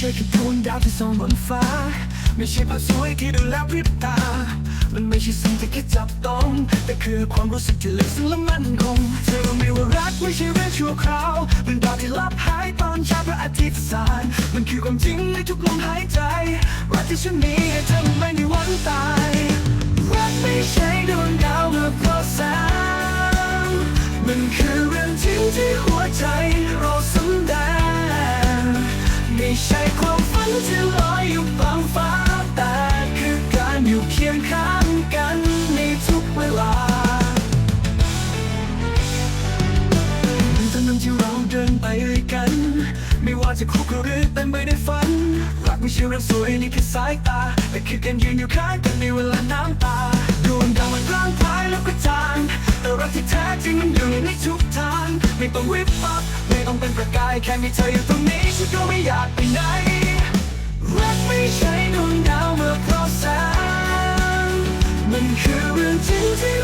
ช่คือดวงดาวที่ส่องบนฟ้า ไม่ใช่ภาพสวยที่ดูแล้วพริบตา มันไม่ใช่สิ่งที่แค่จับต้อง แต่คือความรู้สึกที่ลึกซึ้งและมั่นคง เธอรู้ไหมว่ารักไม่ใช่เรื่องชั่วคราวเป็นดาวที่ลับหายตอนเช้าพระอาทิตย์สายมันคือความจริงในทุกลมหายใจ รักที่ฉันมีให้เธอไม่มีวันตาย รักไม่ใช่ดวงดาวมาเพร ใช่ความฝันที่ลอยอยู่บางฟ้า แต่คือการอยู่เคียงข้างกันในทุกเวลาทั้งนั้นที่เราเดินไปด้วยกัน ไม่ว่าจะคุกหรือเต็มไปด้วยฝันรักไม่ใช่เรื่องสวยนี่แค่สายตา แต่คือการยืนอยู่ข้างกันในเวลาน้ำตาดวงดาวมันร่างพายแล้วก็จางแต่รักที่แท้จริงมันอยู่ในทุกทาง ไม่ต้องวิบวับ เป็นประกายแค่มีเธออยู่ตรงนี้ฉันก็ไม่อยากไปไหน รักไม่ใช่ดวงดาวเมื่อเพราะแสงมันคือเรื่องจริงที่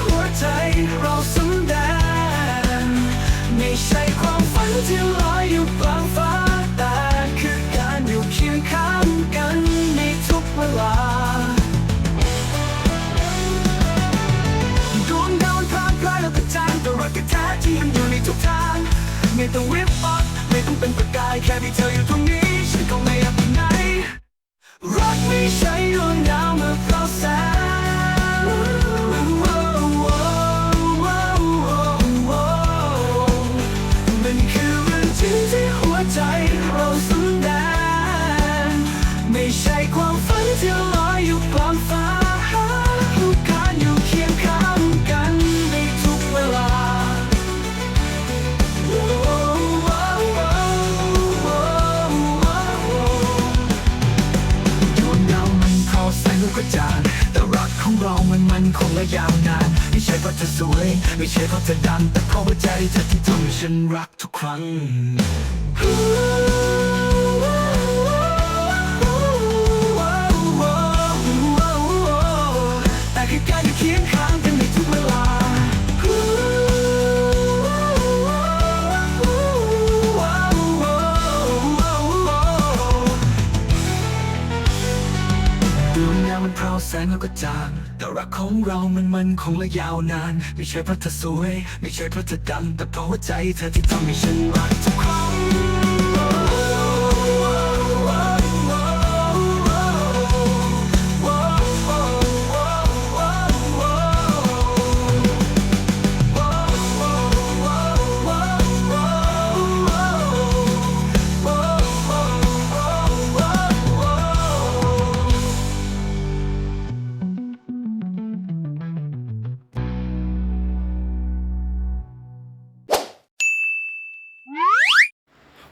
ต้องวิบวับไม่ต้องเป็นประกายแค่มีเธออยู่ตร จางแต่รักของเรามันมันคงและยาวนาน ไม่ใช่เพราะเธอสวย ไม่ใช่เพราะเธอดังแต่เพราะว่าใจเธอที่ทำให้ฉันรักทุกครั้ง แสงแล้วก็จางแต่รักของเรามันมันคงและยาวนาน ไม่ใช่เพราะเธอสวย ไม่ใช่เพราะเธอดังแต่เพราะหัวใจเธอที่ทำให้ฉันรักทุกครั้ง